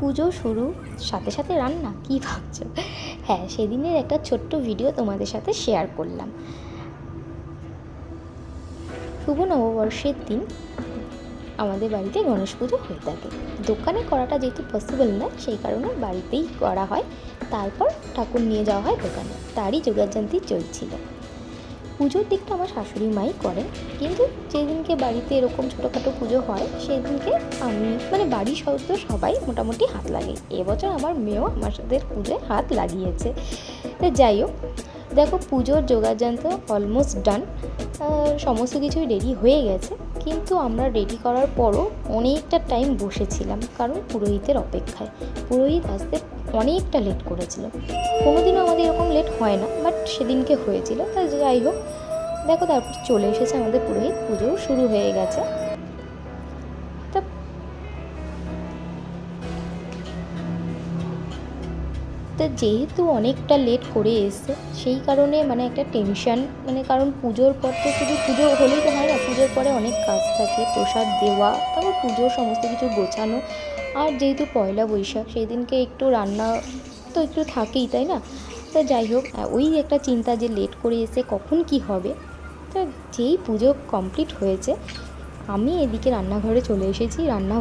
পুজো শুরু, সাথে সাথে রান্না, কী ভাবছ? হ্যাঁ সেদিনের একটা ছোট্ট ভিডিও তোমাদের সাথে শেয়ার করলাম। শুভ নববর্ষের দিন আমাদের বাড়িতে গণেশ পুজো হয়ে থাকে। দোকানে করাটা যেহেতু পসিবল না, সেই কারণে বাড়িতেই করা হয়। তারপর ঠাকুর নিয়ে যাওয়া হয় দোকানে। তারই যোগাযান্তি চলছিল। পুজোর দিকটা আমার শাশুড়ি মাই করেন। কিন্তু যেদিনকে বাড়িতে এরকম ছোটোখাটো পুজো হয়, সেদিনকে আমি মানে বাড়ির সদস্য সবাই মোটামুটি হাত লাগে। এবছর আমার মেয়েও আমার সাথে পুজোয় হাত লাগিয়েছে। তো যাই হোক, দেখো পুজোর যোগাযান্ত অলমোস্ট ডান সমস্ত কিছুই রেডি হয়ে গেছে। কিন্তু আমরা রেডি করার পরও অনেকটা টাইম বসেছিলাম, কারণ পুরোহিতের অপেক্ষায়। পুরোহিত আসতে অনেকটা লেট করেছিল। কোনোদিনও আমাদের এরকম লেট হয় না। সেদিনকে হয়েছিল, তা যাই হোক। দেখো তারপর চলে এসেছে আমাদের পুরোহিত পুজোও শুরু হয়ে গেছে। তা যেহেতু অনেকটা লেট করে এসছে, সেই কারণে মানে একটা টেনশন মানে কারণ পুজোর পর তো শুধু পুজো হলেই তো হয় না, পুজোর পরে অনেক কাজ থাকে, প্রসাদ দেওয়া, তারপর পুজোর সমস্ত কিছু গোছানো। আর যেহেতু পয়লা বৈশাখ সেই দিনকে একটু রান্না তো একটু থাকেই, তাই না? তো যাই হোক ওই একটা চিন্তা যে লেট করে এসে কখন কি হবে? তো যেই পুজো কমপ্লিট হয়েছে, আমি এদিকে রান্নাঘরে চলে এসেছি রান্না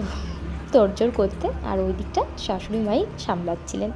তর্জর করতে, আর ওই দিকটা শাশুড়ি মাই সামলাচ্ছিলেন।